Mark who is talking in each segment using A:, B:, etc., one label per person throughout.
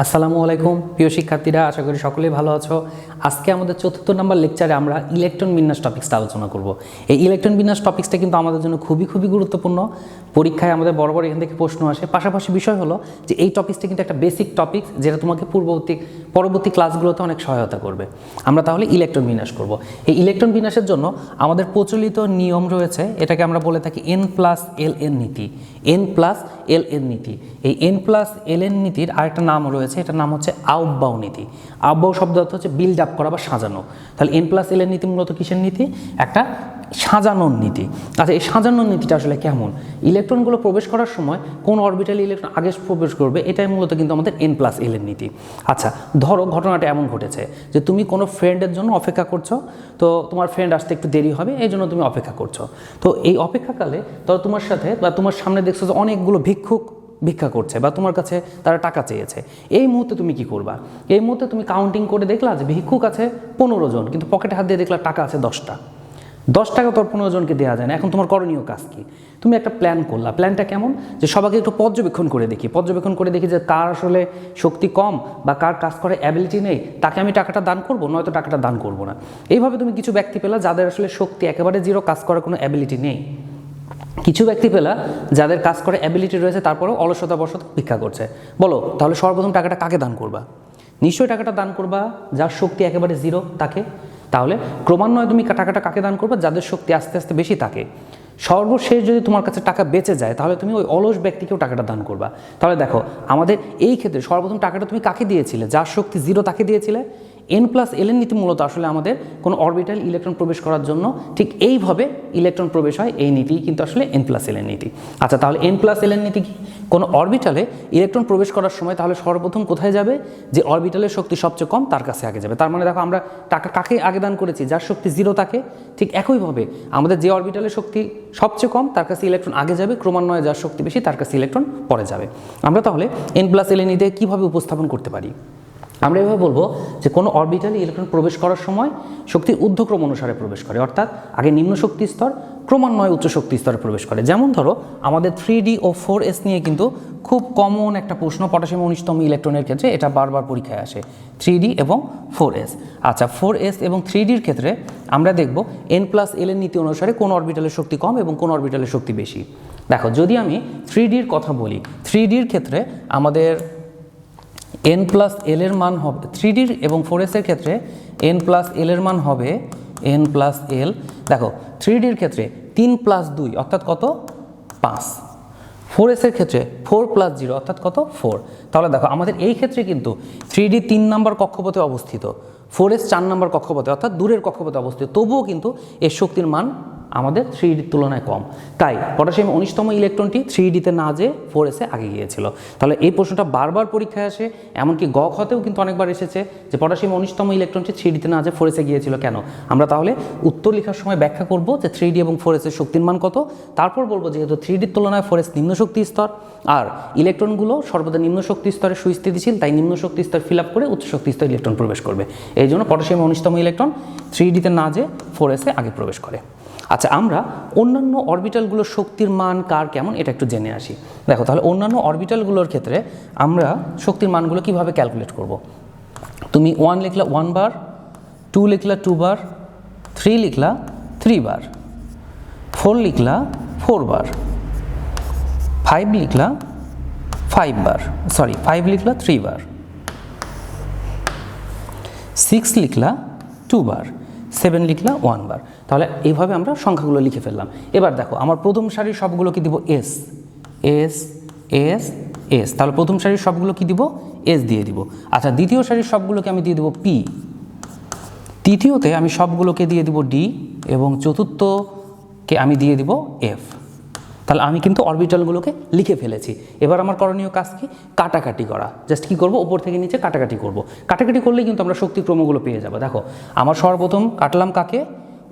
A: আসসালামু আলাইকুম, প্রিয় শিক্ষার্থীরা, আশা করি সকলেই ভালো আছো। আজকে আমাদের চতুর্থ নম্বর লেকচারে আমরা ইলেকট্রন বিন্যাস টপিক্সটা আলোচনা করব। এই ইলেকট্রন বিন্যাস টপিক্সটা কিন্তু আমাদের জন্য খুবই খুবই গুরুত্বপূর্ণ। পরীক্ষায় আমাদের বড় বড় এখান থেকে প্রশ্ন আসে। পাশাপাশি বিষয় হলো যে এই টপিক্সটা কিন্তু একটা বেসিক টপিক্স যেটা তোমাকে পূর্ববর্তী, পরবর্তী ক্লাসগুলোতে অনেক সহায়তা করবে। আমরা তাহলে ইলেকট্রন বিন্যাস করব। এই ইলেকট্রন বিন্যাসের জন্য আমাদের প্রচলিত নিয়ম রয়েছে, এটাকে আমরা বলে থাকি এন প্লাস এল এন নীতি। এন প্লাস এল এন নীতি। এই এন প্লাস এল এন নীতির আরেকটা নাম রয়েছে, এটার নাম হচ্ছে আউব্বাউ নীতি। আউব্বাও শব্দ অর্থ হচ্ছে বিল্ড আপ করা বা সাজানো। তাহলে এন প্লাস এল এন নীতি মূলত কিসের নীতি? একটা সাজানোর নীতি। আচ্ছা এই সাজানোর নীতিটা আসলে কেমন? ইলেকট্রনগুলো প্রবেশ করার সময় কোন অরবিটাল ইলেকট্রন আগে প্রবেশ করবে, এটাই মূলত কিন্তু আমাদের এন প্লাস এল এর নীতি। আচ্ছা ধরো ঘটনাটা এমন ঘটেছে যে তুমি কোনো ফ্রেন্ডের জন্য অপেক্ষা করছ, তো তোমার ফ্রেন্ড আসতে একটু দেরি হবে, এই জন্য তুমি অপেক্ষা করছ। তো এই অপেক্ষাকালে ধরো তোমার সাথে বা তোমার সামনে দেখছ যে অনেকগুলো ভিক্ষুক ভিক্ষা করছে বা তোমার কাছে তারা টাকা চেয়েছে। এই মুহূর্তে তুমি কি করবা? এই মুহূর্তে তুমি কাউন্টিং করে দেখলা যে ভিক্ষুক আছে পনেরো জন, কিন্তু পকেটে হাত দিয়ে দেখলা টাকা আছে দশটা। দশ টাকা তোর পনেরো জনকে দেওয়া যায় না। এখন তোমার করণীয় কাজ কি? তুমি একটা প্ল্যান করলা। প্ল্যানটা কেমন? যে সবাইকে একটু পর্যবেক্ষণ করে দেখি। পর্যবেক্ষণ করে দেখি যে কার আসলে শক্তি কম বা কার কাজ করে অ্যাবিলিটি নেই, তাকে আমি টাকাটা দান করব, নয়তো টাকাটা দান করব না। এইভাবে তুমি কিছু ব্যক্তি পেলা যাদের আসলে শক্তি একেবারে জিরো কাজ করার কোনো অ্যাবিলিটি নেই। কিছু ব্যক্তি পেলা যাদের কাজ করে অ্যাবিলিটি রয়েছে, তারপরেও অলসতা বসত ভিক্ষা করছে। বলো, তাহলে সর্বপ্রথম টাকাটা কাকে দান করবা? নিশ্চয়ই টাকাটা দান করবা, যার শক্তি একেবারে জিরো তাকে? তাহলে ক্রমান্বয়ে তুমি টাকাটা কাকে দান করবে? যাদের শক্তি আস্তে আস্তে বেশি থাকে। সর্বশেষ যদি তোমার কাছে টাকা বেঁচে যায়, তাহলে তুমি ওই অলস ব্যক্তিকেও টাকাটা দান করবা। তাহলে দেখো, আমাদের এই ক্ষেত্রে সর্বপ্রথম টাকাটা তুমি কাকে দিয়েছিলে? যার শক্তি জিরো তাকে দিয়েছিলে? এন প্লাস এল এন নীতি মূলত আসলে আমাদের কোনো অরবিটাল ইলেকট্রন প্রবেশ করার জন্য ঠিক এইভাবে ইলেকট্রন প্রবেশ হয় এই নীতি কিন্তু আসলে এন প্লাস এল এন নীতি। আচ্ছা তাহলে এন প্লাস এল এন নীতি কি? কোনো অরবিটালে ইলেকট্রন প্রবেশ করার সময় তাহলে সর্বপ্রথম কোথায় যাবে? যে অরবিটালের শক্তি সবচেয়ে কম তার কাছে আগে যাবে। তার মানে দেখো আমরা টাকা কাকে আগে দান করেছি? যার শক্তি জিরো থাকে ঠিক একইভাবে আমাদের যে অরবিটালের শক্তি সবচেয়ে কম তার কাছে ইলেকট্রন আগে যাবে, ক্রমান্বয়ে যার শক্তি বেশি তার কাছে ইলেকট্রন পরে যাবে। আমরা তাহলে এন প্লাস এল এন নীতি কীভাবে উপস্থাপন করতে পারি? আমরা এভাবে বলব যে কোনো অরবিটালে ইলেকট্রন প্রবেশ করার সময় শক্তির ঊর্ধ্বক্রম অনুসারে প্রবেশ করে, অর্থাৎ আগে নিম্ন শক্তি স্তর, ক্রমান্বয়ে উচ্চ শক্তি স্তরে প্রবেশ করে। যেমন ধরো, আমাদের থ্রি ডি ও ফোর এস নিয়ে কিন্তু খুব কমন একটা প্রশ্ন পটাশিয়াম উনিশতম ইলেকট্রনের ক্ষেত্রে, এটা বারবার পরীক্ষায় আসে থ্রি ডি এবং ফোর এস আচ্ছা ফোর এস এবং থ্রি ডির ক্ষেত্রে আমরা দেখব এন প্লাস এল এর নীতি অনুসারে কোন অরবিটালের শক্তি কম এবং কোন অরবিটালের শক্তি বেশি। দেখো, যদি আমি থ্রি ডির কথা বলি থ্রি ডির ক্ষেত্রে আমাদের এন প্লাস এল এর মান হবে থ্রি এবং ফোর এসের ক্ষেত্রে এন প্লাস এল এর মান হবে এন প্লাস এল দেখো থ্রি ডির ক্ষেত্রে তিন প্লাস দুই, অর্থাৎ কত? পাঁচ। ফোর এসের ক্ষেত্রে ফোর প্লাস জিরো অর্থাৎ কত? ফোর তাহলে দেখো, আমাদের এই ক্ষেত্রে কিন্তু থ্রি ডি তিন নম্বর কক্ষপথে অবস্থিত। ফোর এস চার নম্বর কক্ষপথে, অর্থাৎ দূরের কক্ষপথে অবস্থিত। তবুও কিন্তু এর শক্তির মান আমাদের থ্রি ডির তুলনায় কম। তাই পটাশিয়াম উনিশতম ইলেকট্রনটি থ্রি ডিতে না যে ফোর এসে আগে গিয়েছিল। তাহলে এই প্রশ্নটা বারবার পরীক্ষায় আসে, এমনকি গ হতেও কিন্তু অনেকবার এসেছে যে পটাশিয়াম উনিশতম ইলেকট্রনটি থ্রি ডিতে না যে ফোর এসে গিয়েছিল কেন? আমরা তাহলে উত্তর লেখার সময় ব্যাখ্যা করব যে থ্রি ডি এবং ফোর এসের শক্তির মান কত। তারপর বলব যেহেতু থ্রি ডির তুলনায় ফোর এস নিম্ন শক্তি স্তর, আর ইলেকট্রনগুলো সর্বদা নিম্ন শক্তি স্তরে সুস্থিতিশীল, তাই নিম্ন শক্তি স্তর ফিল আপ করে উচ্চ শক্তি স্তর ইলেকট্রন প্রবেশ করবে। এই জন্য পটাশিয়াম উনিশতম ইলেকট্রন থ্রি ডিতে না যে ফোর এসে আগে প্রবেশ করে। আচ্ছা আমরা অন্যান্য অরবিটালগুলোর শক্তির মান কার কেমন? এটা একটু জেনে আসি। দেখো, তাহলে অন্যান্য অরবিটালগুলোর ক্ষেত্রে আমরা শক্তির মানগুলো কীভাবে ক্যালকুলেট করব? তুমি ওয়ান লিখলা ওয়ান বার টু লিখলা টু বার থ্রি লিখলা থ্রি বার ফোর লিখলা ফোর বার ফাইভ লিখলা ফাইভ বার সরি ফাইভ লিখলা থ্রি বার সিক্স লিখলা টু বার। সেভেন লিখলাম ওয়ান বার। তাহলে এইভাবে আমরা সংখ্যাগুলো লিখে ফেললাম। এবার দেখো, আমার প্রথম সারির সবগুলোকে দিব? এস এস এস এস তাহলে প্রথম সারির সবগুলো কি দিব? এস দিয়ে দিব। আচ্ছা দ্বিতীয় সারির সবগুলোকে আমি দিয়ে দিব পি তৃতীয়তে আমি সবগুলোকে দিয়ে দিব ডি এবং চতুর্থকে আমি দিয়ে দিব এফ তাহলে আমি কিন্তু অরবিটালগুলোকে লিখে ফেলেছি। এবার আমার করণীয় কাজ কি? কাটাকাটি করা। জাস্ট কি করব? ওপর থেকে নিচে কাটাকাটি করব। কাটাকাটি করলেই কিন্তু আমরা শক্তি ক্রমগুলো পেয়ে যাব। দেখো, আমার সর্বপ্রথম কাটলাম কাকে?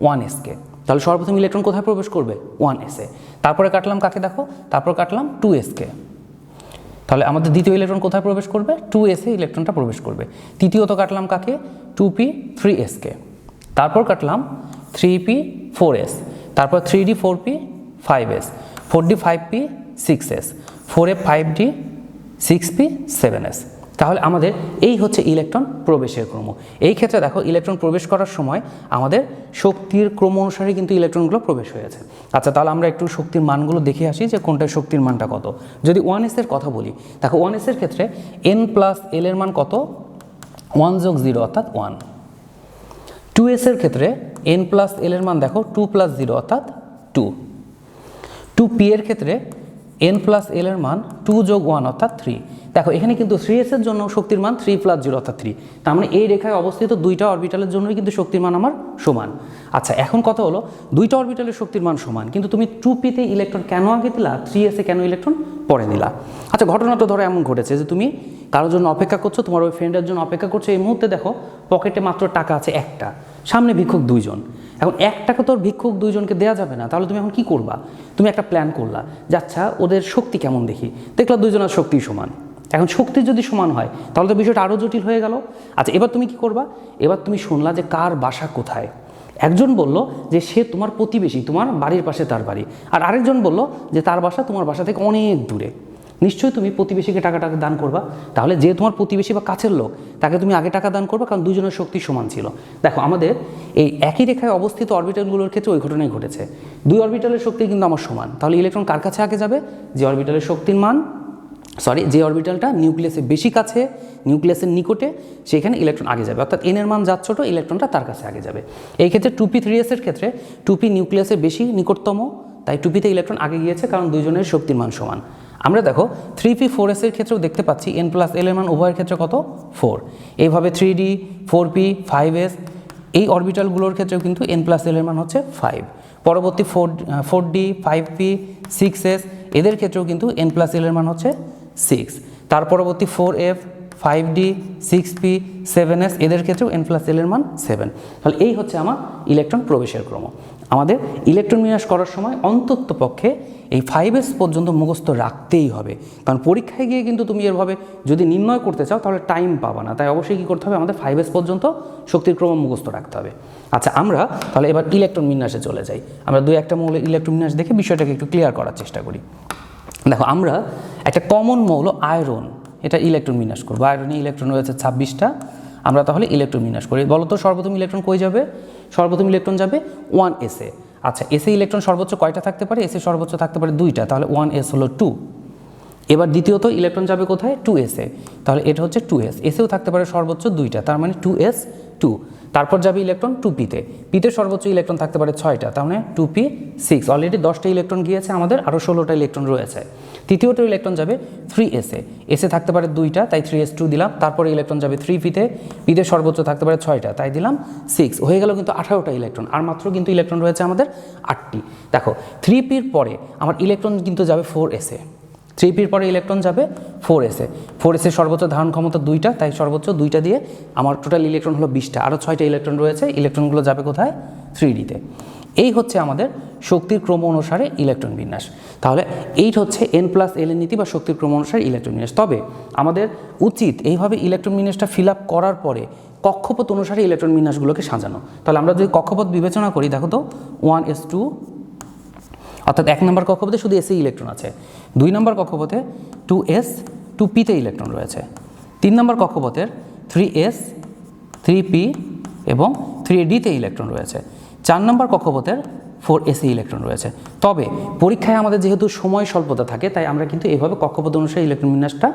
A: ওয়ান এসকে তাহলে সর্বপ্রথম ইলেকট্রন কোথায় প্রবেশ করবে? ওয়ান এসে তারপরে কাটলাম কাকে? দেখো, তারপর কাটলাম টু এসকে তাহলে আমাদের দ্বিতীয় ইলেকট্রন কোথায় প্রবেশ করবে? টু এসে ইলেকট্রনটা প্রবেশ করবে। তৃতীয়ত কাটলাম কাকে? টু পি থ্রি এসকে তারপর কাটলাম থ্রি পি ফোর এস। তারপর three D four P five S. Four D five P, six S. Four A five D, six P, seven S. তাহলে আমাদের এই হচ্ছে ইলেকট্রন প্রবেশের ক্রম। এই ক্ষেত্রে দেখো, ইলেকট্রন প্রবেশ করার সময় আমাদের শক্তির ক্রম অনুসারে কিন্তু ইলেকট্রনগুলো প্রবেশ হয়েছে। আচ্ছা তাহলে আমরা একটু শক্তির মানগুলো দেখে আসি যে কোনটা শক্তির মানটা কত। যদি ওয়ান এসের কথা বলি, দেখো ওয়ান এসের ক্ষেত্রে এন প্লাস এল এর মান কত? ওয়ান যোগ জিরো অর্থাৎ ওয়ান। টু এসের ক্ষেত্রে এন প্লাস এল এর মান দেখো, টু প্লাস জিরো অর্থাৎ টু। টু পি এর ক্ষেত্রে এন প্লাস এল এর মান টু যোগ ওয়ান অর্থাৎ থ্রি দেখো, এখানে কিন্তু থ্রি এস এর জন্য শক্তির মান থ্রি প্লাস জিরো অর্থাৎ থ্রি তার মানে এই রেখায় অবস্থিত দুইটা অরবিটালের জন্যই কিন্তু শক্তির মান আমার সমান। আচ্ছা এখন কথা হলো, দুইটা অরবিটালের শক্তির মান সমান, কিন্তু তুমি টু পিতে ইলেকট্রন কেন আগে দিলা? থ্রি এসে কেন ইলেকট্রন পরে দিলা আচ্ছা ঘটনা তো ধরো এমন ঘটেছে যে তুমি কারোর জন্য অপেক্ষা করছ, তোমার ওই ফ্রেন্ডের জন্য অপেক্ষা করছ, এই মুহূর্তে দেখো পকেটে মাত্র টাকা আছে একটা। সামনে ভিক্ষুক দুইজন। এখন এক টাকা তোর ভিক্ষুক দুইজনকে দেওয়া যাবে না, তাহলে তুমি এখন কি করবা? তুমি একটা প্ল্যান করলা যে আচ্ছা ওদের শক্তি কেমন দেখি? দেখলা দুইজনের শক্তি সমান। এখন শক্তি যদি সমান হয়, তাহলে তো বিষয়টা আরও জটিল হয়ে গেল। আচ্ছা এবার তুমি কি করবা? এবার তুমি শুনলা যে কার বাসা কোথায়। একজন বলল যে সে তোমার প্রতিবেশী, তোমার বাড়ির পাশে তার বাড়ি। আর আরেকজন বলল যে তার বাসা তোমার বাসা থেকে অনেক দূরে। নিশ্চয়ই তুমি প্রতিবেশীকে টাকা টাকা দান করবা। তাহলে যে তোমার প্রতিবেশী বা কাছের লোক, তাকে তুমি আগে টাকা দান করবা, কারণ দুজনের শক্তি সমান ছিল। দেখো, আমাদের এই একই রেখায় অবস্থিত অরবিটালগুলোর ক্ষেত্রে ওই ঘটনাই ঘটেছে। দুই অরবিটালের শক্তি কিন্তু আমার সমান। তাহলে ইলেকট্রন কার কাছে আগে যাবে? যে অরবিটালের শক্তির মান সরি যে অরবিটালটা নিউক্লিয়াসের বেশি কাছে, নিউক্লিয়াসের নিকটে, সেখানে ইলেকট্রন আগে যাবে। অর্থাৎ এনের মান যার ছোটো, ইলেকট্রনটা তার কাছে আগে যাবে। এই ক্ষেত্রে টুপি থ্রি এসের ক্ষেত্রে টুপি নিউক্লিয়াসের বেশি নিকটতম, তাই টুপিতে ইলেকট্রন আগে গিয়েছে, কারণ দুজনের শক্তির মান সমান। আমরা দেখো থ্রি পি ফোর এসের ক্ষেত্রেও দেখতে পাচ্ছি এন প্লাস এল এর মান উভয়ের ক্ষেত্রে কত? ফোর এইভাবে three D four P five S এই অরবিটালগুলোর ক্ষেত্রেও কিন্তু এন প্লাস এল এর মান হচ্ছে ফাইভ পরবর্তী four four D five P six S এদের ক্ষেত্রেও কিন্তু এন প্লাস এল এর মান হচ্ছে সিক্স তার পরবর্তী four F five D six P seven S এদের ক্ষেত্রেও এন প্লাস এল এর মান সেভেন তাহলে এই হচ্ছে আমার ইলেকট্রন প্রবেশের ক্রম। আমাদের ইলেকট্রন বিন্যাস করার সময় অন্তত পক্ষে এই ফাইভ এস পর্যন্ত মুখস্থ রাখতেই হবে। কারণ পরীক্ষায় গিয়ে কিন্তু তুমি এরভাবে যদি নির্ণয় করতে চাও, তাহলে টাইম পাবা না। তাই অবশ্যই কী করতে হবে? আমাদের ফাইভ এস পর্যন্ত শক্তির ক্রম মুখস্থ রাখতে হবে। আচ্ছা আমরা তাহলে এবার ইলেকট্রন বিন্যাসে চলে যাই। আমরা দুই একটা মৌল ইলেকট্রন বিন্যাস দেখে বিষয়টাকে একটু ক্লিয়ার করার চেষ্টা করি। দেখো, আমরা একটা কমন মৌল আয়রন এটা ইলেকট্রন বিন্যাস করব। আয়রনে ইলেকট্রন রয়েছে ছাব্বিশটা আমরা তাহলে ইলেকট্রন বিন্যাস করি। বলো তো সর্বপ্রথম ইলেকট্রন কই যাবে? সর্বপ্রথম ইলেকট্রন যাবে ওয়ান এসে আচ্ছা এসে ইলেকট্রন সর্বোচ্চ কয়টা থাকতে পারে? এসে সর্বোচ্চ থাকতে পারে দুইটা, তাহলে ওয়ান এস হলো টু এবার দ্বিতীয়ত ইলেকট্রন যাবে কোথায়? টু এসে তাহলে এটা হচ্ছে টু এস এসেও থাকতে পারে সর্বোচ্চ দুইটা, তার মানে টু এস টু তারপর যাবে ইলেকট্রন টু পিতে পিতে সর্বোচ্চ ইলেকট্রন থাকতে পারে ছয়টা, তার মানে টু পি সিক্স অলরেডি দশটা ইলেকট্রন গিয়েছে, আমাদের আরও ষোলোটা ইলেকট্রন রয়েছে। তৃতীয়টা ইলেকট্রন যাবে থ্রি এসে এসে থাকতে পারে দুইটা, তাই থ্রি এস টু দিলাম। তারপরে ইলেকট্রন যাবে থ্রি পিতে। পিতে সর্বোচ্চ থাকতে পারে ছয়টা, তাই দিলাম সিক্স হয়ে গেল কিন্তু আঠারোটা ইলেকট্রন, আর মাত্র কিন্তু ইলেকট্রন রয়েছে আমাদের আটটি। দেখো থ্রি পির পরে আমার ইলেকট্রন কিন্তু যাবে ফোর এসে থ্রি পির পরে ইলেকট্রন যাবে ফোর এসে। ফোর এসে সর্বোচ্চ ধারণ ক্ষমতা দুইটা, তাই সর্বোচ্চ দুইটা দিয়ে আমার টোটাল ইলেকট্রন হলো বিশটা। আরও ছয়টা ইলেকট্রন রয়েছে, ইলেকট্রনগুলো যাবে কোথায়? থ্রি ডিতে এই হচ্ছে আমাদের শক্তির ক্রম অনুসারে ইলেকট্রন বিন্যাস। তাহলে এই হচ্ছে এন প্লাস এল নীতি বা শক্তির ক্রম অনুসারে ইলেকট্রন বিন্যাস। তবে আমাদের উচিত এইভাবে ইলেকট্রন বিন্যাসটা ফিল আপ করার পরে কক্ষপথ অনুসারে ইলেকট্রন বিন্যাসগুলোকে সাজানো। তাহলে আমরা যদি কক্ষপথ বিবেচনা করি, দেখো তো ওয়ান এস টু অর্থাৎ এক নম্বর কক্ষপথে শুধু এসে ইলেকট্রন আছে। দুই নম্বর কক্ষপথে টু এস, টু পিতে ইলেকট্রন রয়েছে। তিন নম্বর কক্ষপথের থ্রি এস, থ্রি পি এবং থ্রি ডিতে ইলেকট্রন রয়েছে। চার নম্বর কক্ষপথের ফোর এসে ইলেকট্রন রয়েছে। তবে পরীক্ষায় আমাদের যেহেতু সময় স্বল্পতা থাকে, তাই আমরা কিন্তু এভাবে কক্ষপথ অনুসারে ইলেকট্রন বিন্যাসটা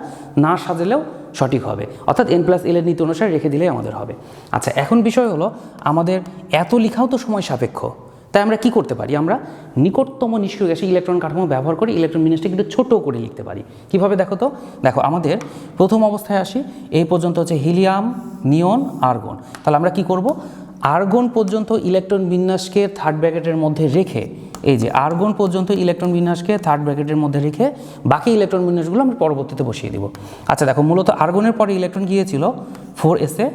A: না সাজালেও সঠিক হবে। অর্থাৎ এন প্লাস এল এর নীতি অনুসারে রেখে দিলেই আমাদের হবে। আচ্ছা এখন বিষয় হলো, আমাদের এত লেখাও তো সময় সাপেক্ষ। তাই আমরা কি করতে পারি? আমরা নিকটতম নিষ্ক্রিয় গ্যাসে ইলেকট্রন কাঠামো ব্যবহার করে ইলেকট্রন বিন্যাসটা কিন্তু ছোট করে লিখতে পারি। কীভাবে দেখো তো? দেখো, আমাদের প্রথম অবস্থায় আসি, এই পর্যন্ত হচ্ছে হিলিয়াম, নিয়ন, আর্গন। তাহলে আমরা কি করব? আর্গন পর্যন্ত ইলেকট্রন বিন্যাসকে থার্ড ব্র্যাকেটের মধ্যে রেখে, এই যে আর্গন পর্যন্ত ইলেকট্রন বিন্যাসকে থার্ড ব্র্যাকেটের মধ্যে রেখে বাকি ইলেকট্রন বিন্যাসগুলো আমরা পরবর্তীতে বসিয়ে দিব। আচ্ছা দেখো, মূলত আর্গনের পরে ইলেকট্রন গিয়েছিল ফোর এসে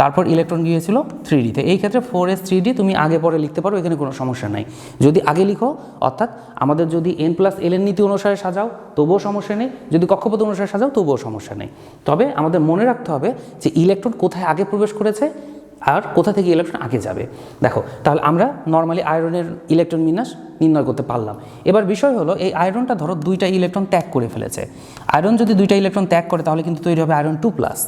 A: তারপর ইলেকট্রন গিয়েছিল থ্রি ডিতে এই ক্ষেত্রে ফোর এস থ্রি ডি তুমি আগে পরে লিখতে পারো, এখানে কোনো সমস্যা নাই। যদি আগে লিখো, অর্থাৎ আমাদের যদি এন প্লাস এল এর নীতি অনুসারে সাজাও, তবুও সমস্যা নেই। যদি কক্ষপথ অনুসারে সাজাও, তবুও সমস্যা নেই। তবে আমাদের মনে রাখতে হবে যে ইলেকট্রন কোথায় আগে প্রবেশ করেছে আর কোথা থেকে ইলেকট্রন আগে যাবে। দেখো, তাহলে আমরা নর্মালি আয়রনের ইলেকট্রন বিন্যাস নির্ণয় করতে পারলাম। এবার বিষয় হলো, এই আয়রনটা ধরো দুইটা ইলেকট্রন ত্যাগ করে ফেলেছে। আয়রন যদি দুইটা ইলেকট্রন ত্যাগ করে, তাহলে কিন্তু তৈরি হবে আয়রন টু প্লাস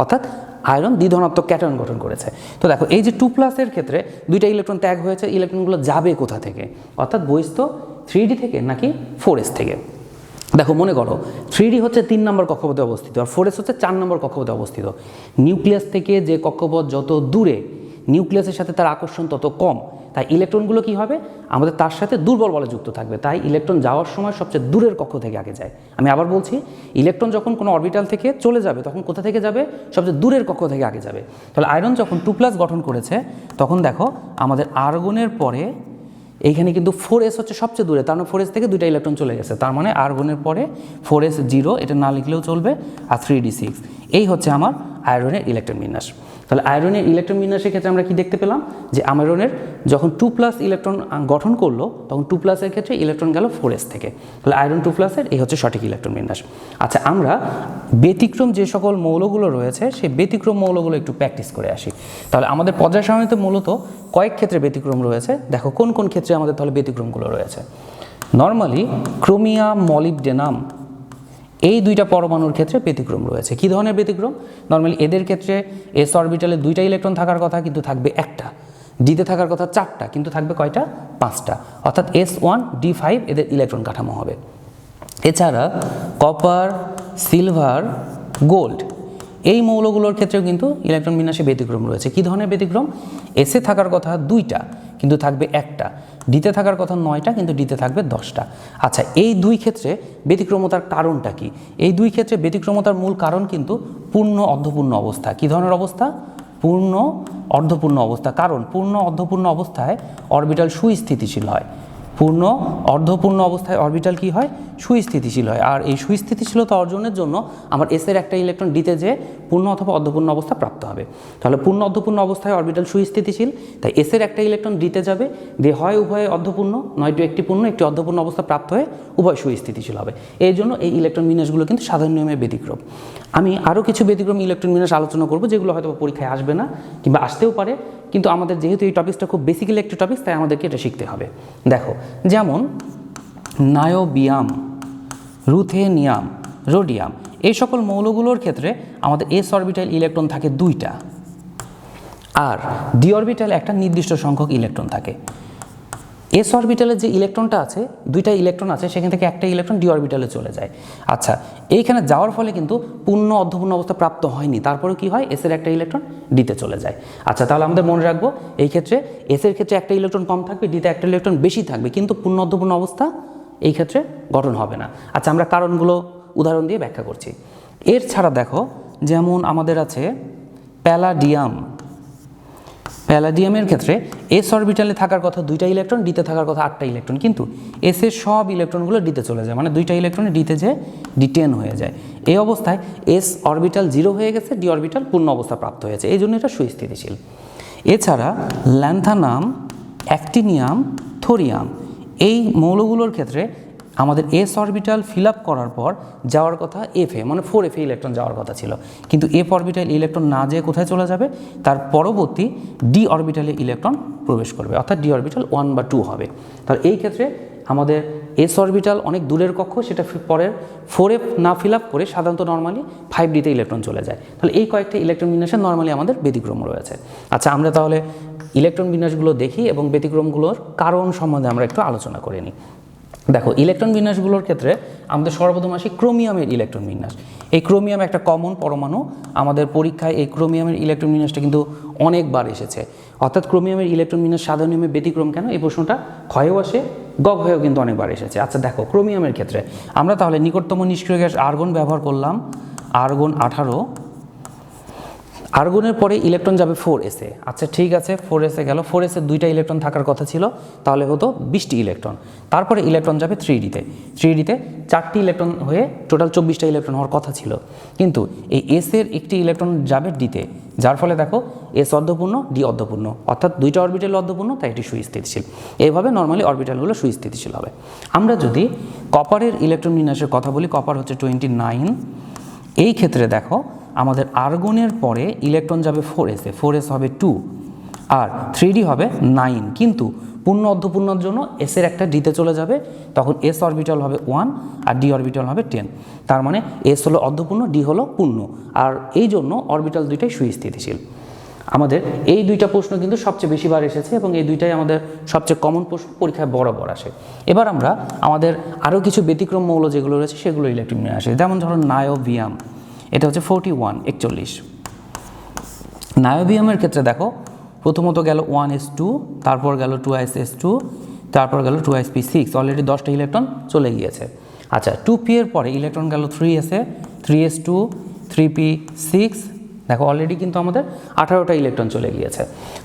A: অর্থাৎ আয়রন দ্বিধনাত্মক ক্যাটন গঠন করেছে। তো দেখো, এই যে টু প্লাসের ক্ষেত্রে দুইটা ইলেকট্রন ত্যাগ হয়েছে ইলেকট্রনগুলো যাবে কোথা থেকে? অর্থাৎ বহিস্থ থ্রি ডি থেকে নাকি ফোর এস থেকে? দেখো, মনে করো থ্রি হচ্ছে তিন নম্বর কক্ষপথে অবস্থিত আর ফোর হচ্ছে চার নম্বর কক্ষপথে অবস্থিত। নিউক্লিয়াস থেকে যে কক্ষপথ যত দূরে নিউক্লিয়াসের সাথে তার আকর্ষণ তত কম। তাই ইলেকট্রনগুলো কি হবে? আমাদের তার সাথে দুর্বল বলে যুক্ত থাকবে। তাই ইলেকট্রন যাওয়ার সময় সবচেয়ে দূরের কক্ষ থেকে আগে যায়। আমি আবার বলছি, ইলেকট্রন যখন কোনো অরবিটাল থেকে চলে যাবে, তখন কোথা থেকে যাবে? সবচেয়ে দূরের কক্ষ থেকে আগে যাবে। তাহলে আয়রন যখন টু প্লাস গঠন করেছে, তখন দেখো আমাদের আর্গনের পরে এইখানে কিন্তু ফোর এস হচ্ছে সবচেয়ে দূরে। তার মানে ফোর এস থেকে দুইটা ইলেকট্রন চলে গেছে। তার মানে আর্গনের পরে ফোর এস জিরো, এটা না লিখলেও চলবে, আর থ্রি ডি সিক্স। এই হচ্ছে আমার আয়রনের ইলেকট্রন বিন্যাস। তাহলে আয়রনের ইলেকট্রন বিন্যাসের ক্ষেত্রে আমরা কি দেখতে পেলাম? যে আয়রনের যখন টু প্লাস ইলেকট্রন গঠন করল, তখন টু প্লাসের ক্ষেত্রে ইলেকট্রন গেল ফোর এস থেকে। তাহলে আয়রন টু প্লাসের এই হচ্ছে সঠিক ইলেকট্রন বিন্যাস। আচ্ছা আমরা ব্যতিক্রম যে সকল মৌলগুলো রয়েছে, সেই ব্যতিক্রম মৌলগুলো একটু প্র্যাকটিস করে আসি। তাহলে আমাদের পর্যায় সারণীতে মূলত কয়েক ক্ষেত্রে ব্যতিক্রম রয়েছে। দেখো কোন কোন ক্ষেত্রে আমাদের তাহলে ব্যতিক্রমগুলো রয়েছে। নর্মালি ক্রোমিয়াম মলিবডেনাম এই দুইটা পরমাণুর ক্ষেত্রে ব্যতিক্রম রয়েছে। কী ধরনের ব্যতিক্রম? নর্মালি এদের ক্ষেত্রে এস অরবিটালে দুইটা ইলেকট্রন থাকার কথা, কিন্তু থাকবে একটা। ডিতে থাকার কথা চারটা, কিন্তু থাকবে কয়টা? পাঁচটা। অর্থাৎ এস ওয়ান ডি ফাইভ এদের ইলেকট্রন কাঠামো হবে। এছাড়া কপার সিলভার গোল্ড এই মৌলগুলোর ক্ষেত্রেও কিন্তু ইলেকট্রন বিন্যাসে ব্যতিক্রম রয়েছে। কী ধরনের ব্যতিক্রম? এসে থাকার কথা দুইটা, কিন্তু থাকবে একটা। ডিতে থাকার কথা নয়টা, কিন্তু ডিতে থাকবে দশটা। আচ্ছা এই দুই ক্ষেত্রে ব্যতিক্রমতার কারণটা কি? এই দুই ক্ষেত্রে ব্যতিক্রমতার মূল কারণ কিন্তু পূর্ণ অর্ধপূর্ণ অবস্থা। কী ধরনের অবস্থা? পূর্ণ অর্ধপূর্ণ অবস্থা। কারণ পূর্ণ অর্ধপূর্ণ অবস্থায় অরবিটাল সুস্থিতিশীল হয়। পূর্ণ, অর্ধপূর্ণ অবস্থায় অরবিটাল কি হয়? সুস্থিতিশীল হয়। আর এই সুস্থিতিশীলতা অর্জনের জন্য আমার এসের একটা ইলেকট্রন ডিতে যে পূর্ণ অথবা অর্ধপূর্ণ অবস্থা প্রাপ্ত হবে। তাহলে পূর্ণ, অর্ধপূর্ণ অবস্থায় অরবিটাল সুস্থিতিশীল, তাই এসের একটা ইলেকট্রন ডিতে যাবে। দিয়ে হয় উভয়ে অর্ধপূর্ণ নয়তো একটি পূর্ণ, একটি অর্ধপূর্ণ অবস্থা প্রাপ্ত হয়ে উভয় সুস্থিতিশীল হবে। এই জন্য এই ইলেকট্রন বিন্যাসগুলো কিন্তু সাধারণ নিয়মে ব্যতিক্রম। আমি আরও কিছু ব্যতিক্রম ইলেকট্রন বিন্যাস আলোচনা করব, যেগুলো হয়তো পরীক্ষায় আসবে না, কিংবা আসতেও পারে। কিন্তু আমাদের যেহেতু এই টপিকসটা খুব বেসিক্যালি একটি টপিক তাই আমাদেরকে এটা শিখতে হবে। দেখো, যেমন নায়োবিয়াম, রুথেনিয়াম, রোডিয়াম, এই সকল মৌলগুলোর ক্ষেত্রে আমাদের এস অরবিটাল ইলেকট্রন থাকে দুইটা। আর ডি অরবিটাল একটা নির্দিষ্ট সংখ্যক ইলেকট্রন থাকে। এস অরবিটালের যে ইলেকট্রনটা আছে, দুইটা ইলেকট্রন আছে, সেখান থেকে একটা ইলেকট্রন ডি অরবিটালে চলে যায়। আচ্ছা এইখানে যাওয়ার ফলে কিন্তু পূর্ণ অর্ধপূর্ণ অবস্থা প্রাপ্ত হয়নি। তারপরে কি হয়? এসের একটা ইলেকট্রন ডিতে চলে যায়। আচ্ছা তাহলে আমাদের মনে রাখব, এই ক্ষেত্রে এসের ক্ষেত্রে একটা ইলেকট্রন কম থাকবে ডিতে একটা ইলেকট্রন বেশি থাকবে, কিন্তু পূর্ণ অর্ধপূর্ণ অবস্থা এই ক্ষেত্রে গঠন হবে না। আচ্ছা আমরা কারণগুলো উদাহরণ দিয়ে ব্যাখ্যা করছি। এর ছাড়া দেখো, যেমন আমাদের আছে প্যালাডিয়াম প্যালাডিয়ামের ক্ষেত্রে এস অরবিটালে থাকার কথা দুইটা ইলেকট্রন ডিতে থাকার কথা আটটা ইলেকট্রন কিন্তু এস এর সব ইলেকট্রনগুলো ডিতে চলে যায়। মানে দুইটা ইলেকট্রনে ডিতে যে ডি টেন হয়ে যায়। এই অবস্থায় এস অরবিটাল জিরো হয়ে গেছে ডি অরবিটাল পূর্ণ অবস্থা প্রাপ্ত হয়েছে। এই জন্য এটা সুস্থিতিশীল। এছাড়া ল্যান্থানাম অ্যাক্টিনিয়াম থোরিয়াম এই মৌলগুলোর ক্ষেত্রে আমাদের এস অরবিটাল ফিল আপ করার পর যাওয়ার কথা এফ এ মানে ফোর এফ ইলেকট্রন যাওয়ার কথা ছিল। কিন্তু এফ অরবিটাল ইলেকট্রন না যেয়ে কোথায় চলে যাবে? তার পরবর্তী ডি অরবিটালে ইলেকট্রন প্রবেশ করবে। অর্থাৎ ডি অরবিটাল ওয়ান বা টু হবে। তাহলে এই ক্ষেত্রে আমাদের এস অরবিটাল অনেক দূরের কক্ষ, সেটা পরের ফোর এফ না ফিল আপ করে সাধারণত নর্মালি ফাইভ ডিতে ইলেকট্রন চলে যায়। তাহলে এই কয়েকটা ইলেকট্রন বিন্যাসে নর্মালি আমাদের ব্যতিক্রম রয়েছে। আচ্ছা আমরা তাহলে ইলেকট্রন বিন্যাসগুলো দেখি এবং ব্যতিক্রমগুলোর কারণ সম্বন্ধে আমরা একটু আলোচনা করে নিই। দেখো, ইলেকট্রন বিন্যাসগুলোর ক্ষেত্রে আমাদের সর্বপ্রথম আসি ক্রোমিয়ামের ইলেকট্রন বিন্যাস। এই ক্রোমিয়াম একটা কমন পরমাণু। আমাদের পরীক্ষায় এই ক্রোমিয়ামের ইলেকট্রন বিন্যাসটা কিন্তু অনেকবার এসেছে। অর্থাৎ ক্রোমিয়ামের ইলেকট্রন বিন্যাস সাধারণ নিয়মে ব্যতিক্রম কেন? এই প্রশ্নটা ক্ষয়েও আসে গগ হয়েও কিন্তু অনেকবার এসেছে। আচ্ছা দেখো, ক্রোমিয়ামের ক্ষেত্রে। আমরা তাহলে নিকটতম নিষ্ক্রিয় গ্যাস আর্গন ব্যবহার করলাম, আর্গন আঠারো। আর্গনের পরে ইলেকট্রন যাবে ফোর এসে আচ্ছা ঠিক আছে, ফোর এসে গেল। ফোর এসে দুইটা ইলেকট্রন থাকার কথা ছিল, তাহলে হতো বিশটি ইলেকট্রন। তারপরে ইলেকট্রন যাবে থ্রি ডিতে থ্রি ডিতে চারটি ইলেকট্রন হয়ে টোটাল চব্বিশটা ইলেকট্রন হওয়ার কথা ছিল। কিন্তু এই এসের একটি ইলেকট্রন যাবে ডিতে যার ফলে দেখো এস অর্ধপূর্ণ, ডি অর্ধপূর্ণ। অর্থাৎ দুইটা অরবিটাল অর্ধপূর্ণ, তাই এটি সুস্থিতিশীল। এইভাবে নর্মালি অরবিটালগুলো সুস্থিতিশীল হবে। আমরা যদি কপারের ইলেকট্রন বিন্যাসের কথা বলি কপার হচ্ছে টোয়েন্টি নাইন এই ক্ষেত্রে দেখো আমাদের আর্গনের পরে ইলেকট্রন যাবে ফোর এসে ফোর এস হবে টু আর থ্রি ডি হবে নাইন কিন্তু পূর্ণ অর্ধপূর্ণর জন্য এসের একটা ডিতে চলে যাবে, তখন এস অরবিটাল হবে ওয়ান আর ডি অরবিটাল হবে টেন তার মানে এস হলো অর্ধপূর্ণ ডি হলো পূর্ণ। আর এই জন্য অরবিটাল দুইটাই সুস্থিতিশীল। আমাদের এই দুইটা প্রশ্ন কিন্তু সবচেয়ে বেশিবার এসেছে এবং এই দুইটাই আমাদের সবচেয়ে কমন প্রশ্ন, পরীক্ষায় বরাবর আসে। এবার আমরা আমাদের আরও কিছু ব্যতিক্রম মৌল যেগুলো রয়েছে সেগুলো ইলেকট্রিক নিয়ে আসে। যেমন ধরুন নায়োভিয়াম। এটা হচ্ছে ফোরটি ওয়ান একচল্লিশ। নায়োভিয়ামের ক্ষেত্রে দেখো, প্রথমত গেল ওয়ান এস টু তারপর গেল টু এস এস টু তারপর গেল two S P six already দশটা ইলেকট্রন চলে গিয়েছে। আচ্ছা টু পি এর পরে ইলেকট্রন গেল থ্রি এসে three S two three P six দেখো অলরেডি কিন্তু আমাদের আঠারোটা ইলেকট্রন চলে গিয়েছে।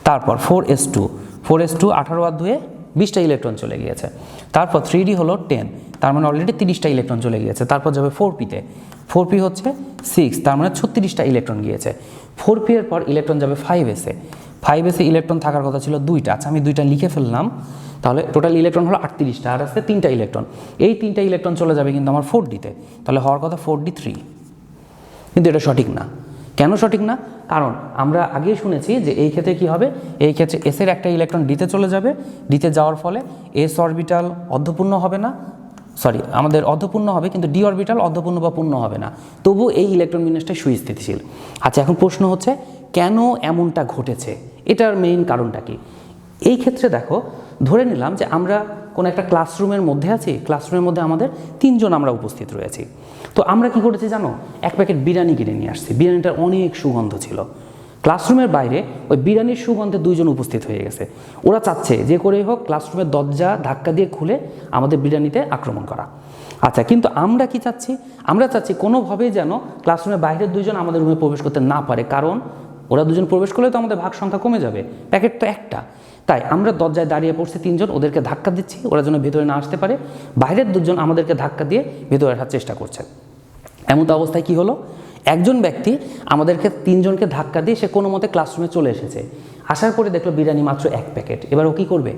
A: তারপর four S two four S two আঠারো আর দুয়ে বিশটা ইলেকট্রন চলে গিয়েছে। তারপর থ্রি ডি হলো টেন তার মানে অলরেডি তিরিশটা ইলেকট্রন চলে গিয়েছে। তারপর যাবে ফোর পিতে ফোর পি হচ্ছে সিক্স তার মানে ছত্রিশটা ইলেকট্রন গিয়েছে। ফোর পি এর পর ইলেকট্রন যাবে ফাইভ এসে ফাইভ এসে ইলেকট্রন থাকার কথা ছিল দুইটা। আচ্ছা আমি দুইটা লিখে ফেললাম। তাহলে টোটাল ইলেকট্রন হলো আটত্রিশটা, আর আছে তিনটা ইলেকট্রন এই তিনটা ইলেকট্রন চলে যাবে কিন্তু আমার ফোর ডিতে তাহলে হওয়ার কথা ফোর ডি থ্রি কিন্তু এটা সঠিক না। কেন সঠিক না? কারণ আমরা আগেই শুনেছি যে এই ক্ষেত্রে কি হবে? এই ক্ষেত্রে এসের একটা ইলেকট্রন ডিতে চলে যাবে। ডিতে যাওয়ার ফলে এস অরবিটাল অর্ধপূর্ণ হবে না। সরি আমাদের অর্ধপূর্ণ হবে, কিন্তু ডি অরবিটাল অর্ধপূর্ণ বা পূর্ণ হবে না। তবু এই ইলেকট্রন বিন্যাসটাই সুস্থিতিশীল আচ্ছা এখন প্রশ্ন হচ্ছে, কেন এমনটা ঘটেছে? এটার মেইন কারণটা কি? এই ক্ষেত্রে দেখো, ধরে নিলাম যে আমরা কোনো একটা ক্লাসরুমের মধ্যে আছি ক্লাসরুমের মধ্যে আমাদের তিনজন আমরা উপস্থিত রয়েছি। তো আমরা কি করেছি জানো? এক প্যাকেট বিরিয়ানি কিনে নিয়ে আসছি। বিরিয়ানিটার অনেক সুগন্ধ ছিল। ক্লাসরুমের বাইরে ওই বিরিয়ানির সুগন্ধে দুইজন উপস্থিত হয়ে গেছে। ওরা চাচ্ছে যে করেই হোক ক্লাসরুমের দরজা ধাক্কা দিয়ে খুলে আমাদের বিরিয়ানিতে আক্রমণ করা। আচ্ছা কিন্তু আমরা কি চাচ্ছি? আমরা চাচ্ছি কোনোভাবেই যেন ক্লাসরুমের বাইরের দুইজন আমাদের রুমে প্রবেশ করতে না পারে, কারণ ওরা দুজন প্রবেশ করলে তো আমাদের ভাগ সংখ্যা কমে যাবে। প্যাকেট তো একটা। তাই আমরা দরজায় দাঁড়িয়ে পড়ছি তিনজন, ওদেরকে ধাক্কা দিচ্ছি, ওরা যেন ভেতরে না আসতে পারে। বাইরের দুজন আমাদেরকে ধাক্কা দিয়ে ভেতরে আসার চেষ্টা করছে। এমন তো অবস্থায় কি হলো? একজন ব্যক্তি আমাদেরকে তিনজনকে ধাক্কা দিয়ে সে কোনো মতে ক্লাসরুমে চলে এসেছে। আসার পরে দেখল বিরিয়ানি মাত্র এক প্যাকেট। এবার ও কী করবে?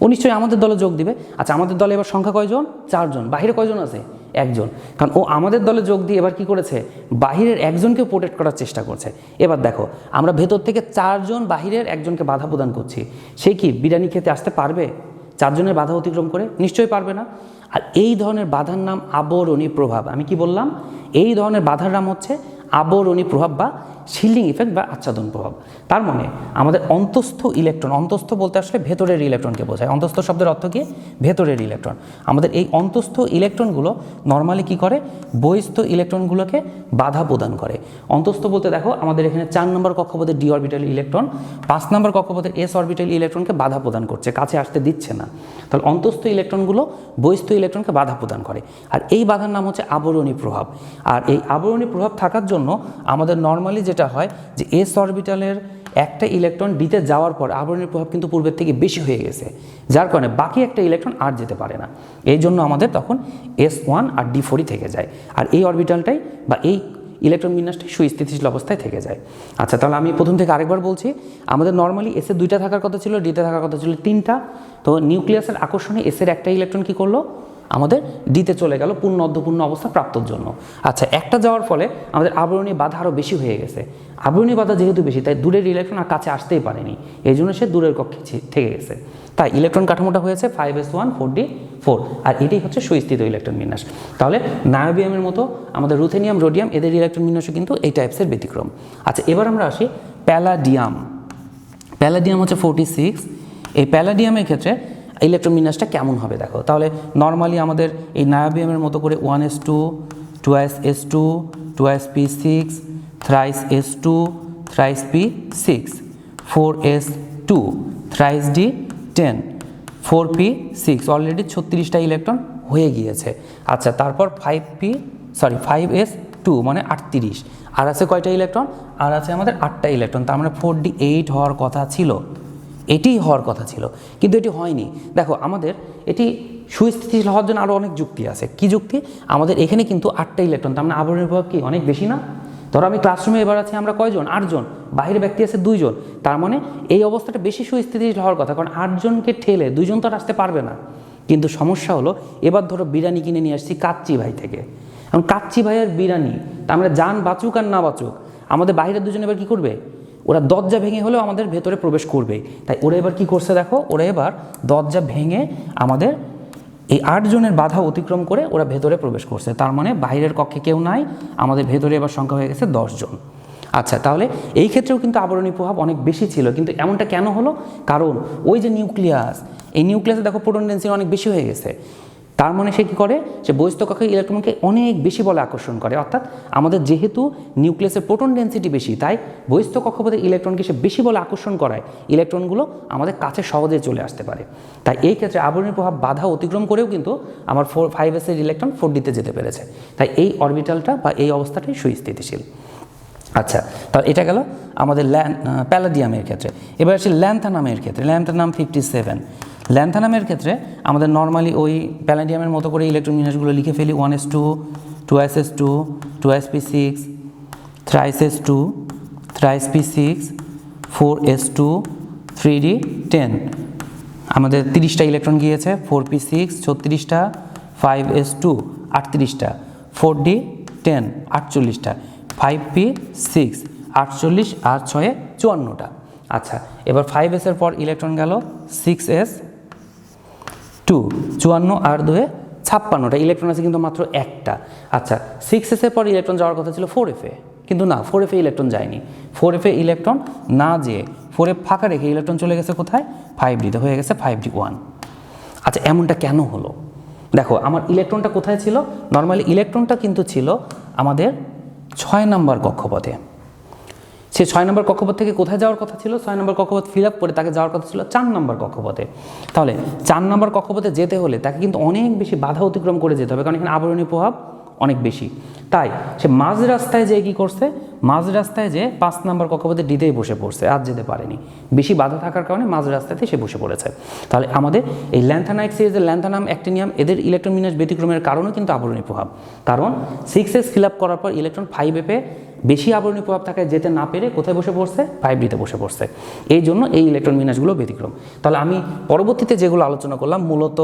A: ও নিশ্চয়ই আমাদের দলে যোগ দিবে। আচ্ছা আমাদের দলে এবার সংখ্যা কয়জন? চারজন। বাহিরে কয়জন আছে? একজন। কারণ ও আমাদের দলে যোগ দিয়ে এবার কি করেছে? বাহিরের একজনকে প্রোটেক্ট করার চেষ্টা করছে। এবার দেখো, আমরা ভেতর থেকে চারজন বাহিরের একজনকে বাধা প্রদান করছি। সে কি বিরিয়ানি খেতে আসতে পারবে? চারজনের বাধা অতিক্রম করে? নিশ্চয়ই পারবে না। আর এই ধরনের বাধার নাম আবরণী প্রভাব। আমি কি বললাম? এই ধরনের বাধার নাম হচ্ছে আবরণী প্রভাব বা শিল্ডিং ইফেক্ট বা আচ্ছাদন প্রভাব। তার মানে আমাদের অন্তস্থ ইলেকট্রন অন্তস্থ বলতে আসলে ভেতরের ইলেকট্রনকে বোঝায়। অন্তস্থ শব্দের অর্থ কি? ভেতরের ইলেকট্রন আমাদের এই অন্তস্থ ইলেকট্রনগুলো নর্মালি কি করে? বহিস্থ ইলেকট্রনগুলোকে বাধা প্রদান করে। অন্তস্থ বলতে দেখো, আমাদের এখানে চার নম্বর কক্ষপথের ডি অরবিটাল ইলেকট্রন পাঁচ নম্বর কক্ষপথের এস অরবিটাল ইলেকট্রনকে বাধা প্রদান করছে, কাছে আসতে দিচ্ছে না। তাহলে অন্তস্থ ইলেকট্রনগুলো বহিস্থ ইলেকট্রনকে বাধা প্রদান করে। আর এই বাধার নাম হচ্ছে আবরণী প্রভাব। আর এই আবরণী প্রভাব থাকার জন্য আমাদের নর্মালি যেটা হয় যে এস অরবিটালের একটা ইলেকট্রন ডিতে যাওয়ার পর আবরণের প্রভাব কিন্তু পূর্বের থেকে বেশি হয়ে গেছে। যার কারণে বাকি একটা ইলেকট্রন আর যেতে পারে না। এই জন্য আমাদের তখন এস ওয়ান আর ডি ফোরই থেকে যায়। আর এই অরবিটালটাই বা এই ইলেকট্রন বিন্যাসটাই সুস্থিতিশীল অবস্থায় থেকে যায়। আচ্ছা তাহলে আমি প্রথম থেকে আরেকবার বলছি, আমাদের নর্মালি এসে দুইটা থাকার কথা ছিল ডিতে থাকার কথা ছিল তিনটা। তো নিউক্লিয়াসের আকর্ষণে এসের একটা ইলেকট্রন কি করল? আমাদের ডিতে চলে গেল পূর্ণ অর্ধপূর্ণ অবস্থা প্রাপ্তর জন্য। আচ্ছা একটা যাওয়ার ফলে আমাদের আবরণী বাধা আরও বেশি হয়ে গেছে। আবরণী বাধা যেহেতু বেশি, তাই দূরের ইলেকট্রন আর কাছে আসতেই পারেনি। এই জন্য সে দূরের কক্ষে থেকে গেছে। তাই ইলেকট্রন কাঠামোটা হয়েছে five S one four D four আর এটাই হচ্ছে সুস্থিত ইলেকট্রন বিন্যাস। তাহলে নায়োবিয়ামের মতো আমাদের রুথেনিয়াম রোডিয়াম এদের ইলেকট্রন বিন্যাসও কিন্তু এই টাইপসের ব্যতিক্রম। আচ্ছা এবার আমরা আসি প্যালাডিয়াম প্যালাডিয়াম হচ্ছে ফোরটি সিক্স এই প্যালাডিয়ামের ক্ষেত্রে ইলেকট্রন বিন্যাসটা কেমন হবে দেখো? তাহলে নর্মালি আমাদের এই নায়াবিয়ামের মতো করে one S two twice S two two twice P six thrice S two thrice P six four S two thrice D ten four P six already ছত্রিশটা ইলেকট্রন হয়ে গিয়েছে। আচ্ছা তারপর five P sorry five S two মানে আটত্রিশ। আর আছে কয়টা electron আর আছে আমাদের আটটা ইলেকট্রন তার মানে ফোর ডি এইট হওয়ার কথা ছিল। এটিই হওয়ার কথা ছিল, কিন্তু এটি হয়নি। দেখো, আমাদের এটি সুস্থিতিশীল হওয়ার জন্য আরও অনেক যুক্তি আছে। কি যুক্তি? আমাদের এখানে কিন্তু আটটা ইলেকট্রন তার মানে আবরণের প্রভাব কি? অনেক বেশি না? ধরো আমি ক্লাসরুমে এবার আছি, আমরা কয়জন? আটজন। বাইরের ব্যক্তি আছে দুইজন। তার মানে এই অবস্থাটা বেশি সুস্থিতিশীল হওয়ার কথা, কারণ আটজনকে ঠেলে দুইজন তো আসতে পারবে না। কিন্তু সমস্যা হলো, এবার ধরো বিরিয়ানি কিনে নিয়ে আসছি কাচ্চি ভাই থেকে। কারণ কাচ্চি ভাইয়ের বিরিয়ানি তা আমরা যান বাঁচুক আর না বাঁচুক, আমাদের বাইরের দুজনে এবার কী করবে? ওরা দরজা ভেঙে হলেও আমাদের ভেতরে প্রবেশ করবে। তাই ওরা এবার কি করছে দেখো? ওরা এবার দরজা ভেঙে আমাদের এই আটজনের বাধা অতিক্রম করে ওরা ভেতরে প্রবেশ করছে। তার মানে বাইরের কক্ষে কেউ নাই, আমাদের ভেতরে এবার সংখ্যা হয়ে গেছে দশজন আচ্ছা তাহলে এই ক্ষেত্রেও কিন্তু আবরণী প্রভাব অনেক বেশি ছিল, কিন্তু এমনটা কেন হলো? কারণ ওই যে নিউক্লিয়াস, এই নিউক্লিয়াসে দেখো প্রোটন ডেন্সিটি অনেক বেশি হয়ে গেছে। তার মানে সে কী করে? সে বহিস্থ কক্ষে ইলেকট্রনকে অনেক বেশি বলে আকর্ষণ করে। অর্থাৎ আমাদের যেহেতু নিউক্লিয়াসের প্রোটন ডেন্সিটি বেশি, তাই বহিস্থ কক্ষপথে ইলেকট্রনকে সে বেশি বলে আকর্ষণ করায়। ইলেকট্রনগুলো আমাদের কাছে সহজে চলে আসতে পারে। তাই এই ক্ষেত্রে আবরণী প্রভাব বাধা অতিক্রম করেও কিন্তু আমার ফোর ফাইভ এসের ইলেকট্রন ফোর ডিতে যেতে পেরেছে। তাই এই অরবিটালটা বা এই অবস্থাটাই সুস্থিতিশীল। আচ্ছা তাহলে এটা গেল আমাদের ল্যান প্যালাডিয়ামের ক্ষেত্রে। এবার আসি ল্যান্থানামের ক্ষেত্রে। ল্যান্থানাম ফিফটি সেভেন ল্যান্থানামের ক্ষেত্রে আমাদের নর্মালি ওই প্যালাডিয়ামের মতো করে ইলেকট্রন বিন্যাসগুলো লিখে ফেলি one S two two S S two two S P six thrice S two thrice P six four S two three D ten আমাদের তিরিশটা ইলেকট্রন গিয়েছে ফোর পি সিক্স ছত্রিশটা ফাইভ এস টু আটত্রিশটা four D ten আটচল্লিশটা five P six আটচল্লিশ আর ছয়ে চুয়ান্নটা। আচ্ছা এবার ফাইভ এসের পর ইলেকট্রন গেল সিক্স এস টু চুয়ান্ন, আর দুয়ে ছাপ্পান্নটা। ইলেকট্রন আছে কিন্তু মাত্র একটা। আচ্ছা সিক্স এসের পর ইলেকট্রন যাওয়ার কথা ছিল ফোর এফে কিন্তু না ফোর এফে ইলেকট্রন যায়নি। ফোর এফে ইলেকট্রন না যেয়ে ফোর এফ ফাঁকা রেখে ইলেকট্রন চলে গেছে কোথায়? ফাইভ ডিতে হয়ে গেছে ফাইভ ডি ওয়ান আচ্ছা এমনটা কেন হলো? দেখো, আমার ইলেকট্রনটা কোথায় ছিল? নর্মালি ইলেকট্রনটা কিন্তু ছিল আমাদের ছয় নম্বর কক্ষপথে। সে ছয় নম্বর কক্ষপথ থেকে কোথায় যাওয়ার কথা ছিল? ছয় নম্বর কক্ষপথ ফিল আপ করে তাকে যাওয়ার কথা ছিল চার নম্বর কক্ষপথে। তাহলে চার নম্বর কক্ষপথে যেতে হলে তাকে কিন্তু অনেক বেশি বাধা অতিক্রম করে যেতে হবে, কারণ এখানে আবরণী প্রভাব অনেক বেশি। তাই সে মাঝ রাস্তায় যেয়ে কী করছে? মাঝ রাস্তায় যে পাঁচ নম্বর কক্ষপথে ডিতেই বসে পড়ছে, আর যেতে পারেনি। বেশি বাধা থাকার কারণে মাঝ রাস্তাতে সে বসে পড়েছে। তাহলে আমাদের এই ল্যান্থানাইট সিরিজের ল্যান্থানাম অ্যাক্টিনিয়াম, এদের ইলেকট্রন বিন্যাস ব্যতিক্রমের কারণও কিন্তু আবরণী প্রভাব। কারণ সিক্স এস ফিল আপ করার পর ইলেকট্রন ফাইভ এপে বেশি আবরণী প্রভাব থাকায় যেতে না পেরে কোথায় বসে পড়ছে? ফাইভ ডিতে বসে পড়ছে। এই জন্য এই ইলেকট্রন বিন্যাসগুলো ব্যতিক্রম। তাহলে আমি পরবর্তীতে যেগুলো আলোচনা করলাম, মূলত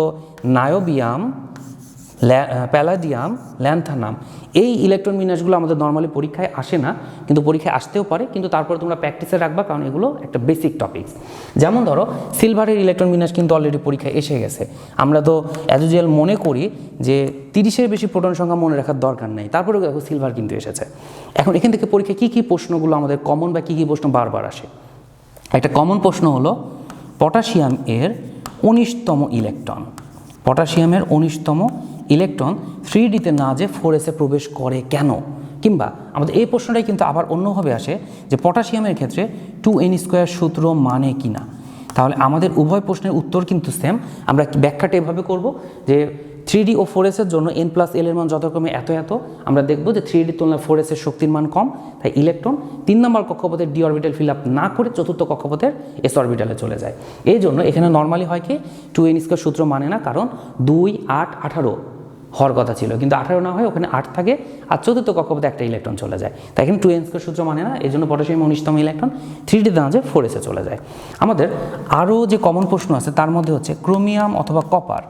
A: নায়োবিয়াম প্যালাডিয়াম, ল্যান্থানাম। এই ইলেকট্রন বিন্যাসগুলো আমাদের নর্মালি পরীক্ষায় আসে না, কিন্তু পরীক্ষায় আসতেও পারে, কিন্তু তারপরে তোমরা প্র্যাকটিসে রাখবা, কারণ এগুলো একটা বেসিক টপিকস যেমন ধরো সিলভারের ইলেকট্রন বিন্যাস কিন্তু অলরেডি পরীক্ষায় এসে গেছে। আমরা তো অ্যাজুজুয়াল মনে করি যে তিরিশের বেশি প্রোটন সংখ্যা মনে রাখার দরকার নেই। তারপরেও দেখো সিলভার কিন্তু এসেছে। এখন এখান থেকে পরীক্ষায় কী কী প্রশ্নগুলো আমাদের কমন বা কী কী প্রশ্ন বারবার আসে? একটা কমন প্রশ্ন হলো পটাশিয়াম এর উনিশতম ইলেকট্রন পটাশিয়ামের উনিশতম ইলেকট্রন থ্রি ডিতে না যে ফোর এসে প্রবেশ করে কেন? কিংবা আমাদের এই প্রশ্নটাই কিন্তু আবার অন্যভাবে আসে যে পটাশিয়ামের ক্ষেত্রে টু এন স্কোয়ার সূত্র মানে কি না তাহলে আমাদের উভয় প্রশ্নের উত্তর কিন্তু সেম আমরা ব্যাখ্যাটা এভাবে করব যে থ্রি ডি ও ফোর এসের জন্য এন প্লাস এল এর মান যথাক্রমে এত এত। আমরা দেখব যে থ্রি ডির তুলনায় ফোর এসের শক্তির মান কম, তাই ইলেকট্রন তিন নম্বর কক্ষপথের ডি অরবিটাল ফিল আপ না করে চতুর্থ কক্ষপথের এস অরবিটালে চলে যায়। এই জন্য এখানে নর্মালি হয় কি? টু এন স্কোয়ার সূত্র মানে না, কারণ দুই আট আঠারো হওয়ার কথা ছিল। কিন্তু আঠারো না হয় ওখানে আট থাকে আর চতুর্থ কক্ষপথে একটা ইলেকট্রন চলে যায়। তাই এখানে টু এন স্কোয়ার সূত্র মানে না এই জন্য পটাশিয়াম উনিশতম ইলেকট্রন থ্রি ডি দাঁড়ে ফোর এসে চলে যায়। আমাদের আরও যে কমন প্রশ্ন আছে, তার মধ্যে হচ্ছে ক্রোমিয়াম অথবা কপার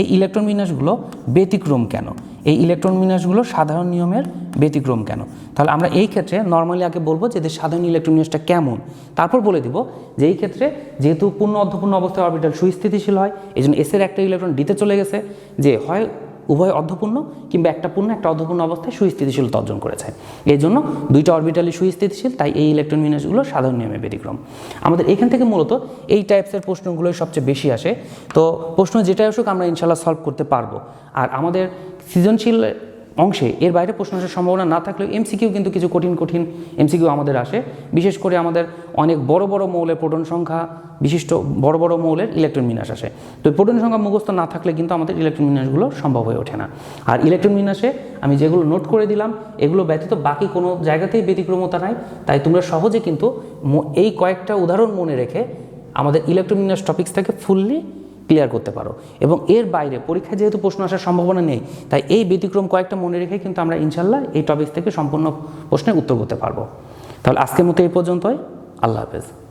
A: এই ইলেকট্রন বিন্যাসগুলো ব্যতিক্রম কেন? এই ইলেকট্রন বিন্যাসগুলো সাধারণ নিয়মের ব্যতিক্রম কেন? তাহলে আমরা এই ক্ষেত্রে নর্মালি আগে বলব যে এদের সাধারণ ইলেকট্রন বিন্যাসটা কেমন? তারপর বলে দিব যে এই ক্ষেত্রে যেহেতু পূর্ণ অর্ধপূর্ণ অবস্থায় অরবিটাল সুস্থিতিশীল হয় এই জন্য এসের একটা ইলেকট্রন ডিতে চলে গেছে, যে হয় উভয় অর্ধপূর্ণ কিংবা একটা পূর্ণ, একটা অর্ধপূর্ণ অবস্থায় সুস্থিতিশীলতা অর্জন করেছে। এই জন্য দুইটা অরবিটালি সুস্থিতিশীল, তাই এই ইলেকট্রন বিন্যাসগুলো সাধারণ নিয়মে ব্যতিক্রম। আমাদের এখান থেকে মূলত এই টাইপসের প্রশ্নগুলোই সবচেয়ে বেশি আসে। তো প্রশ্ন যেটাই আসুক, আমরা ইনশাল্লাহ সলভ করতে পারব। আর আমাদের সৃজনশীল অংশে। এর বাইরে প্রশ্ন আসার সম্ভাবনা না থাকলেও এমসিকিউ কিন্তু কিছু কঠিন কঠিন এমসিকিউ আমাদের আসে। বিশেষ করে আমাদের অনেক বড় বড় মৌলের প্রোটন সংখ্যা, বিশিষ্ট বড় বড় মৌলের ইলেকট্রন বিন্যাস আসে। তো প্রোটন সংখ্যা মুখস্থ না থাকলে কিন্তু আমাদের ইলেকট্রন বিন্যাসগুলো সম্ভব হয়ে ওঠে না। আর ইলেকট্রন বিন্যাসে আমি যেগুলো নোট করে দিলাম, এগুলো ব্যতীত বাকি কোনো জায়গাতেই ব্যতিক্রমতা নাই। তাই তোমরা সহজে কিন্তু এই কয়েকটা উদাহরণ মনে রেখে আমাদের ইলেকট্রন বিন্যাস টপিক্সটাকে ফুললি ক্লিয়ার করতে পারো। এবং এর বাইরে পরীক্ষায় যেহেতু প্রশ্ন আসার সম্ভাবনা নেই, তাই এই ব্যতিক্রম কয়েকটা মনে রেখে কিন্তু আমরা ইনশাল্লাহ এই টপিক থেকে সম্পূর্ণ প্রশ্নের উত্তর করতে পারব। তাহলে আজকের মতো এই পর্যন্তই। আল্লাহ হাফেজ।